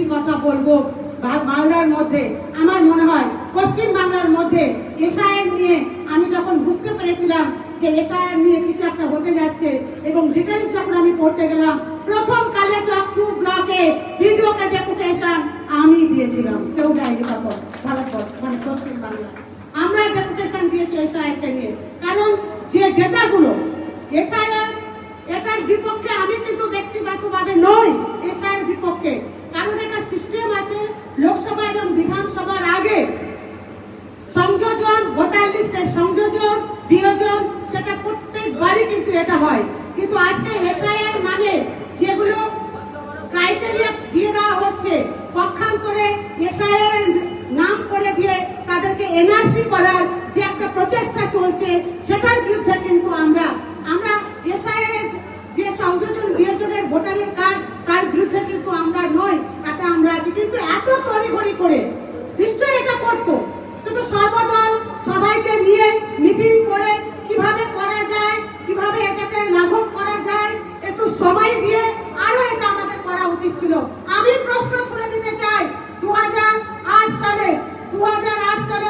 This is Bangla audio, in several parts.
দুটি কথা বলব বাংলার মধ্যে, আমার মনে হয় পশ্চিম বাংলার মধ্যে এসআইএর নিয়ে আমি যখন বুঝতে পেরেছিলাম যে এসআইআর নিয়ে কিছু একটা হতে যাচ্ছে এবং ডিটেলস যখন আমি পড়তে গেলাম, প্রথম কালে টু ব্লকে ভিডিওকে ডেপুটেশন আমি দিয়েছিলাম, কেউ দেয়নি তখন ভারতবর্ষ মানে পশ্চিম বাংলা। আমরা ডেপুটেশন দিয়েছি এসআইআর কে নিয়ে, কারণ যে ডেটাগুলো এসআইআর, এটার বিপক্ষে আমি কিন্তু ব্যক্তিগতভাবে নই এসআইয়ের বিপক্ষে কারণ এটা সিস্টেম আছে লোকসভা এবং বিধানসভার আগে সংযোজন ভোটার লিস্টের সংযোজন বিয়োজন সেটা প্রত্যেকবারই কিন্তু এটা হয়। কিন্তু আজকে এসআইআর নামে যেগুলো ক্রাইটেরিয়া দিয়ে দেওয়া হচ্ছে, পক্ষান্তরে এসআইআর নাম করে দিয়ে তাদেরকে এনআরসি করার যে একটা প্রচেষ্টা চলছে, সেটার বিরুদ্ধে কিন্তু আমরা আমরা এসআইআর যে সংযোজন বিয়োজনের ভোটারের কাজ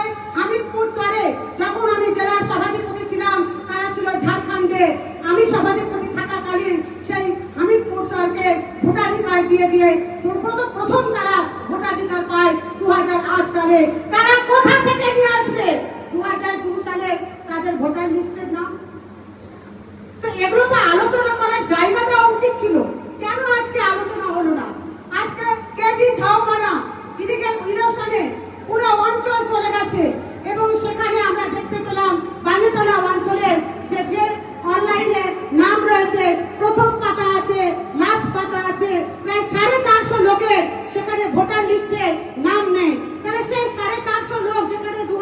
সালে হামিদপুর চরে যখন আমি জেলার সভাধিপতি ছিলাম, তারা ছিল ঝাড়খণ্ডে। আমি সভাধিপতি থাকাকালীন সেই হামিদপুর চরকে ভোটাধিকার দিয়ে দিয়ে প্রথম তারা ভোটাধিকার পায় দুহাজার আট সালে। তারা কোথা থেকে নিয়ে আসবে? দুহাজার দুই সালে তাদের ভোটার লিস্টের নাম। তো এগুলো তো আলোচনা করার জায়গা দেওয়া উচিত ছিল কেন আজকে আলোচনা হলো না আজকে কেবি ঝাউকানা এদিকে ইনোশনে পুরো অঞ্চল চলে গেছে এবং সেখানে আমরা দেখতে পেলাম বালিতলা অঞ্চলের যে যে অনলাইনে নাম রয়েছে প্রথম পাতা আছে লাস্ট পাতা আছে প্রায় সাড়ে চারশো সেখানে ভোটার লিস্টে নাম নেই। তাহলে সেই সাড়ে চারশো লোক যেখানে দু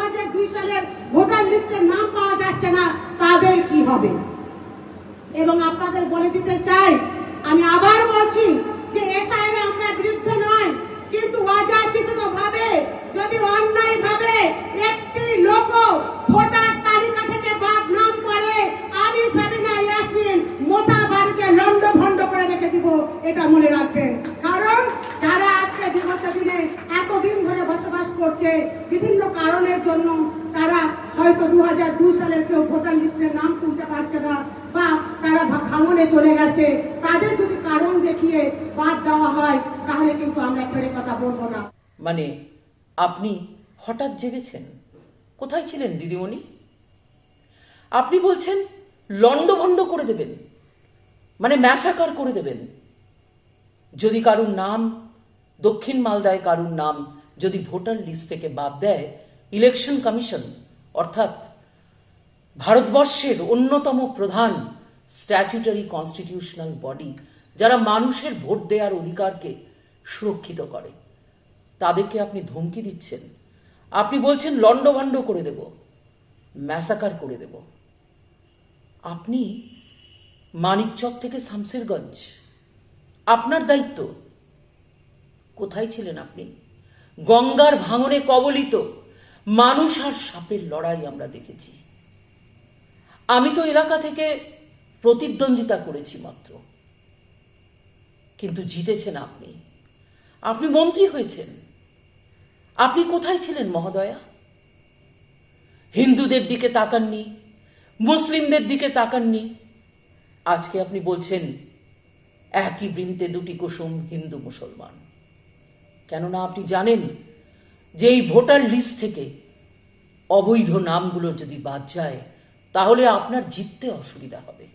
সালের ভোটার লিস্টে নাম পাওয়া যাচ্ছে না, তাদের কি হবে? এবং আপনাদের বলে দিতে চাই, আমি আবার বলছি যে এসআইয়ের আমরা বিরুদ্ধে নয়, কিন্তু অযাচিত ভাবে যদি অন্যায় ভাবে একটি লোক ভোটার তালিকা থেকে বাদ নাম পড়ে আমি সাবিনা ইয়াসমিন মোথা বাড়িতে লন্ড ভন্ড করে রেখে দিব এটা মনে রাখবেন কারণ যারা আজকে বিগত দিনে এতদিন ধরে বসবাস করছে বিভিন্ন কারণের জন্য তারা হয়তো দু সালের কেউ ভোটার লিস্টের নাম তুলতে পারছে না, বা তারা ভাঙনে চলে গেছে। তাদের যদি কারণ দেখিয়ে বাদ দেওয়া হয়, তাহলে কিন্তু আমরা ছেড়ে কথা বলব না। মানে আপনি হঠাৎ জেগেছেন? কোথায় ছিলেন, দিদিমণি? আপনি বলছেন লণ্ডভণ্ড করে দেবেন। মানে ম্যাসাকার করে দেবেন। যদি কারুর নাম, দক্ষিণ মালদায় কারুর নাম যদি ভোটার লিস্ট থেকে বাদ দেয়, ইলেকশন কমিশন অর্থাৎ ভারতবর্ষের অন্যতম প্রধান স্ট্যাচুটারি কনস্টিটিউশনাল বডি যারা মানুষের ভোট দেওয়ার অধিকারকে সুরক্ষিত করে। তাদেরকে আপনি ধমকি দিচ্ছেন। আপনি বলছেন, লণ্ডভণ্ড করে দেব ম্যাসাকার করে দেব। আপনি মানিকচক থেকে শামসেরগঞ্জ। আপনার দায়িত্ব? কোথায় ছিলেন আপনি? গঙ্গার ভাঙনে কবলিত মানুষ আর সাপের লড়াই আমরা দেখেছি। আমি তো এলাকা থেকে প্রতিদ্বন্দ্বিতা করেছি মাত্র। কিন্তু জিতেছেন আপনি। আপনি মন্ত্রী হয়েছেন। আপনি কোথায় ছিলেন, মহোদয়া? হিন্দুদের দিকে তাকাননি, মুসলিমদের দিকে তাকাননি। আজকে আপনি বলছেন, একই বৃন্তে দুটি কুসুম হিন্দু মুসলমান। কেননা আপনি জানেন যে এই ভোটার লিস্ট থেকে অবৈধ নামগুলো যদি বাদ যায়, তাহলে আপনার জিততে অসুবিধা হবে।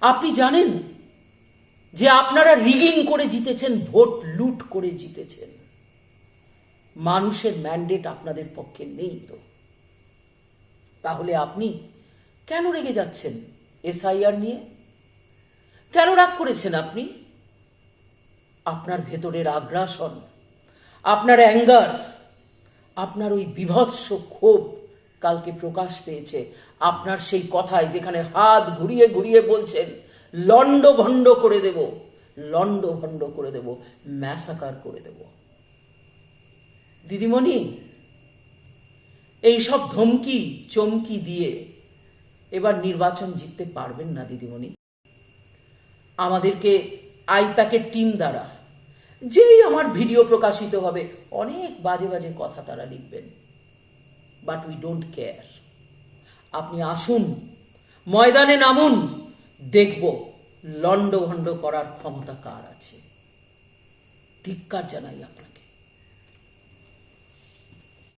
আপনি জানেন যে আপনারা রিগিং করে জিতেছেন, ভোট লুট করে জিতেছেন। মানুষের ম্যান্ডেট আপনাদের পক্ষে নেই তো। তাহলে আপনি কেন রেগে যাচ্ছেন এসআইআর নিয়ে? কেন রাগ করেছেন আপনি? আপনার ভেতরের আগ্রাসন আপনার অ্যাঙ্গার, আপনার ওই বিভৎস ক্ষোভ কালকে প্রকাশ পেয়েছে। আপনার সেই কথায় যেখানে হাত ঘুরিয়ে ঘুরিয়ে বলছেন, লন্ড ভণ্ড করে দেব, লন্ড ভণ্ড করে দেব, ম্যাসাকার করে দেব। দিদিমণি, এই সব ধমকি, চমকি দিয়ে এবার নির্বাচন জিততে পারবেন না দিদিমণি। আমাদেরকে আইপ্যাকের টিম দ্বারা যেই আমার ভিডিও প্রকাশিত হবে, অনেক বাজে বাজে কথা তারা লিখবেন। বাট উই ডোন্ট কেয়ার আপনি আসুন, ময়দানে নামুন, দেখব লন্ডভণ্ড করার ক্ষমতা কার আছে। ধিক্কার জানাই আপনাকে।